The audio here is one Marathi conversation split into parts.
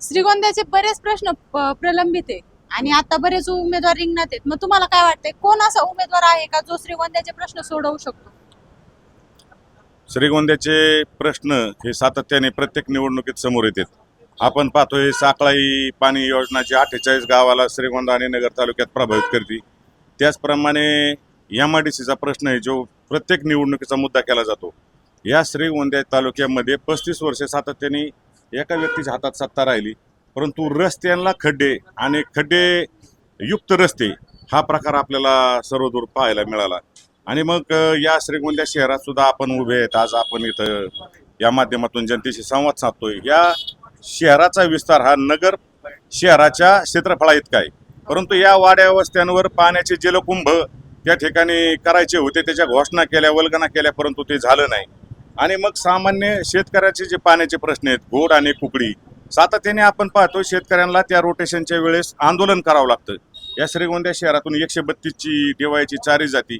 श्रीगोंद्याचे बरेच प्रश्न प्रलंबित आहे. आणि आता बरेच उमेदवार रिंगणात आहेत. मग तुम्हाला काय वाटतंय? कोण असा उमेदवार आहे का जो श्रीगोंद्याचे प्रश्न सोडवू शकतो? श्रीगोंद्याचे प्रश्न हे सातत्याने प्रत्येक निवडणुकीत समोर येतात. आपण पाहतोय साकळाई पाणी योजना जी अठ्ठेचाळीस गावाला श्रीगोंदा आणि नगर तालुक्यात प्रभावित करते. त्याचप्रमाणे एम आय डी सीचा प्रश्न आहे जो प्रत्येक निवडणुकीचा मुद्दा केला जातो. या श्रीगोंद्या तालुक्यामध्ये पस्तीस वर्षे सातत्याने एका व्यक्तीच्या हातात सत्ता राहिली परंतु रस्त्यांना खड्डे आणि खड्डे युक्त रस्ते हा प्रकार आपल्याला सर्वदूर पाहायला मिळाला. आणि मग या श्रीगोंद्या शहरात सुद्धा आपण उभे आहेत. आज आपण इथं या माध्यमातून जनतेशी संवाद साधतोय. या शहराचा विस्तार हा नगर शहराच्या क्षेत्रफळा इतका आहे. परंतु या वाड्या वस्त्यांवर पाण्याचे जलकुंभ त्या ठिकाणी करायचे होते. त्याच्या घोषणा केल्या वल्गना केल्या परंतु ते झालं नाही. आणि मग सामान्य शेतकऱ्याचे जे पाण्याचे प्रश्न आहेत घोड आणि कुकडी सातत्याने आपण पाहतो शेतकऱ्यांना त्या रोटेशनच्या वेळेस आंदोलन करावं लागतं. या श्रीगोंद्या शहरातून एकशे बत्तीसची देवायची चारी जाती.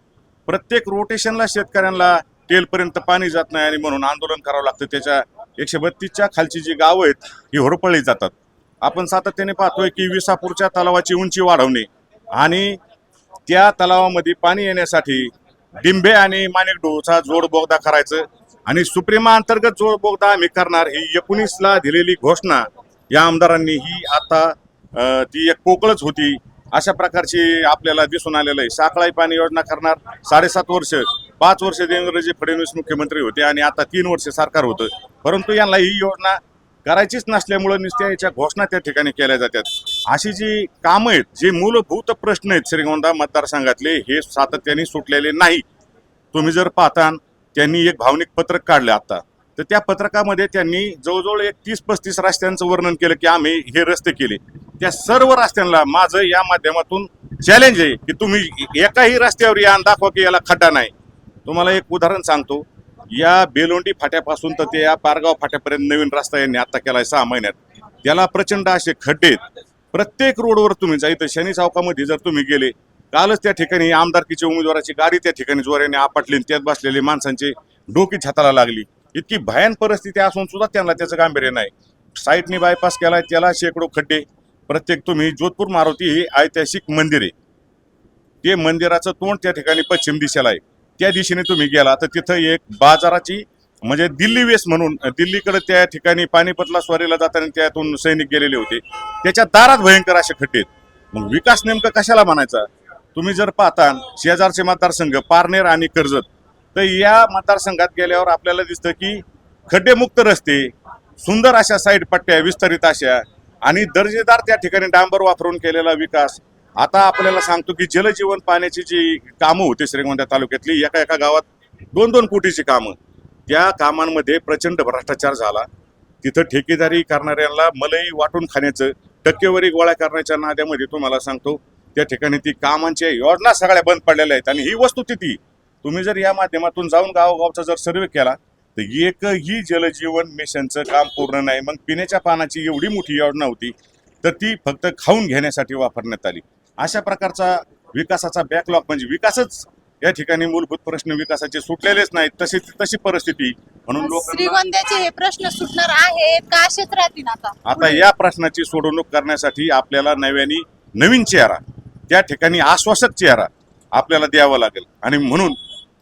प्रत्येक रोटेशनला शेतकऱ्यांना तेलपर्यंत पाणी जात नाही आणि म्हणून आंदोलन करावं लागतं. त्याच्या एकशे बत्तीसच्या खालची जी गावं आहेत ही होरपळली जातात. आपण सातत्याने पाहतोय की विसापूरच्या तलावाची उंची वाढवणे आणि त्या तलावामध्ये पाणी येण्यासाठी डिंबे आणि माणिकडोचा जोड बोगदा करायचं. आणि सुप्रीमा अंतर्गत जोड बोगदा आम्ही करणार ही एकोणीसला दिलेली घोषणा या आमदारांनी ही आता ती एक पोकळच होती. अशा प्रकारची आपल्याला दिसून आलेलं आहे. साखळाई पाणी योजना करणार साडेसात वर्ष पाच वर्ष देवेंद्रजी फडणवीस मुख्यमंत्री होते आणि आता तीन वर्ष सरकार होतं. परंतु यांना ही योजना करायचीच नसल्यामुळं नुसत्या याच्या घोषणा त्या ठिकाणी केल्या जातात. अशी जी कामं आहेत जे मूलभूत प्रश्न आहेत श्रीगोंदा मतदारसंघातले हे सातत्याने सुटलेले नाही. तुम्ही जर पाहता त्यांनी एक भावनिक पत्रक काढलं आता. तर त्या पत्रकामध्ये त्यांनी जवळजवळ एक तीस पस्तीस रस्त्यांचं वर्णन केलं की आम्ही हे रस्ते केले. त्या सर्व रस्त्यांना माझं या माध्यमातून चॅलेंज आहे की तुम्ही एकाही रस्त्यावर या आणि दाखवा की याला खड्डा नाही. तुम्हाला एक उदाहरण सांगतो. या बेलोंडी फाट्यापासून तर ते या पारगाव फाट्यापर्यंत नवीन रस्ता यांनी आता आहे सहा महिन्यात. त्याला प्रचंड असे खड्डे आहेत. प्रत्येक रोडवर तुम्ही जा इथं शनी चौकामध्ये जर तुम्ही गेले कालच त्या ठिकाणी आमदारकीच्या उमेदवाराची गाडी त्या ठिकाणी जोऱ्याने आपटली त्यात बसलेले माणसांचे डोकी छाताला लागली. इतकी भयान परिस्थिती असून सुद्धा त्यांना त्याचं गांभीर्य नाही. साईटने बायपास केलाय त्याला शेकडो खड्डे. प्रत्येक तुम्ही जोधपूर मारुती हे ऐतिहासिक मंदिर आहे. ते मंदिराचं तोंड त्या ठिकाणी पश्चिम दिशेला आहे. त्या दिशेने तुम्ही गेला तर तिथं एक बाजाराची म्हणजे दिल्ली वेस म्हणून दिल्लीकडे त्या ठिकाणी पानिपतला स्वारीला जाताना त्यातून सैनिक गेलेले होते. त्याच्या दारात भयंकर असे खड्डे आहेत. मग विकास नेमका कशाला म्हणायचा? तुम्ही जर पाहता शेजारचे मतदारसंघ पारनेर आणि कर्जत तर या मतदारसंघात गेल्यावर आपल्याला दिसतं की खड्डेमुक्त रस्ते सुंदर अशा साईड पट्ट्या विस्तारित अशा आणि दर्जेदार त्या ठिकाणी डांबर वापरून केलेला विकास. आता आपल्याला सांगतो की जलजीवन पाण्याची जी कामं होती श्रीगोंदा तालुक्यातली एका एका गावात दोन दोन कोटीची कामं. त्या कामांमध्ये प्रचंड भ्रष्टाचार झाला. तिथं ठेकेदारी करणाऱ्यांना मलई वाटून खाण्याचं टक्केवारी गोळा करण्याच्या नाद्यामध्ये तुम्हाला सांगतो त्या ठिकाणी ती कामांच्या योजना सगळ्या बंद पडलेल्या आहेत आणि ही वस्तुस्थिती तुम्ही जर या माध्यमातून जाऊन गावोगावचा जर सर्वे केला तर एकही जलजीवन मिशनचं काम पूर्ण नाही. मग पिण्याच्या पाण्याची एवढी मोठी योजना होती तर ती फक्त खाऊन घेण्यासाठी वापरण्यात आली. अशा प्रकारचा विकासाचा बॅकलॉग म्हणजे विकासच या ठिकाणी मूलभूत प्रश्न विकासाचे सुटलेलेच नाहीत. तशी तशी परिस्थिती. म्हणून लोक श्रीगोंद्याचे हे प्रश्न सुटणार आहेत का असेच राहतील आता? आता या प्रश्नाची सोडवणूक करण्यासाठी आपल्याला नव्याने नवीन चेहरा त्या ठिकाणी आश्वासक चेहरा आपल्याला द्यावा लागेल. आणि म्हणून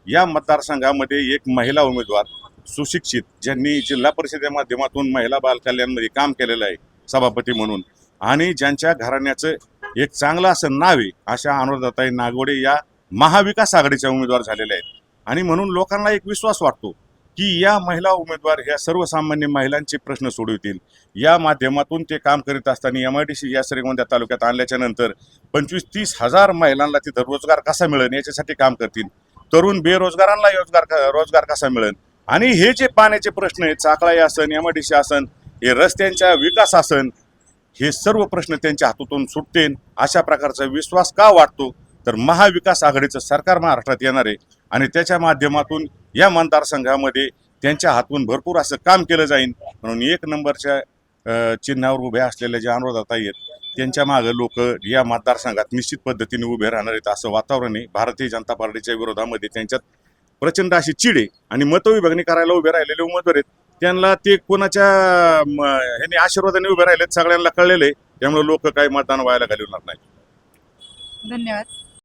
या मतदारसंघामध्ये एक महिला उमेदवार सुशिक्षित ज्यांनी जिल्हा परिषदे माध्यमातून महिला बालकल्याणमध्ये काम केलेलं आहे सभापती म्हणून. आणि ज्यांच्या घराण्याचं एक चांगलं असं नाव आहे अशा अनुराधाताई नागवडे या महाविकास आघाडीच्या उमेदवार झालेल्या आहेत. आणि म्हणून लोकांना एक विश्वास वाटतो की या महिला उमेदवार ह्या सर्वसामान्य महिलांचे प्रश्न सोडवतील. या माध्यमातून ते काम करीत असताना एम आय डी सी या श्रीगोंदा तालुक्यात आणल्याच्या नंतर पंचवीस तीस हजार महिलांना तिथं रोजगार कसा मिळेल याच्यासाठी काम करतील. तरुण बेरोजगारांना रोजगार रोजगार कसा मिळेल? आणि हे जे पाण्याचे प्रश्न आहेत चाकळाई असन एम आय डी सी असन हे रस्त्यांच्या विकास असन हे सर्व प्रश्न त्यांच्या हातातून सुटतील. अशा प्रकारचा विश्वास का वाटतो? तर महाविकास आघाडीचं सरकार महाराष्ट्रात येणार आहे. आणि त्याच्या माध्यमातून या मतदारसंघामध्ये त्यांच्या हातून भरपूर असं काम केलं जाईल म्हणून एक नंबरच्या अ, चिन्हावर उभ्या असलेल्या ज्या अनुराधात आहेत त्यांच्या मागं लोक या मतदारसंघात निश्चित पद्धतीने उभे राहणार आहेत असं वातावरण आहे. भारतीय जनता पार्टीच्या विरोधामध्ये त्यांच्यात प्रचंड अशी चिडे आहे आणि मतविभागणी करायला उभे राहिलेले उमेदवार आहेत. त्यांना ते कोणाच्या ह्याने आशीर्वादाने उभे राहिलेत सगळ्यांना कळलेले त्यामुळे लोक काही मतदान व्हायला घालवणार नाही धन्यवाद.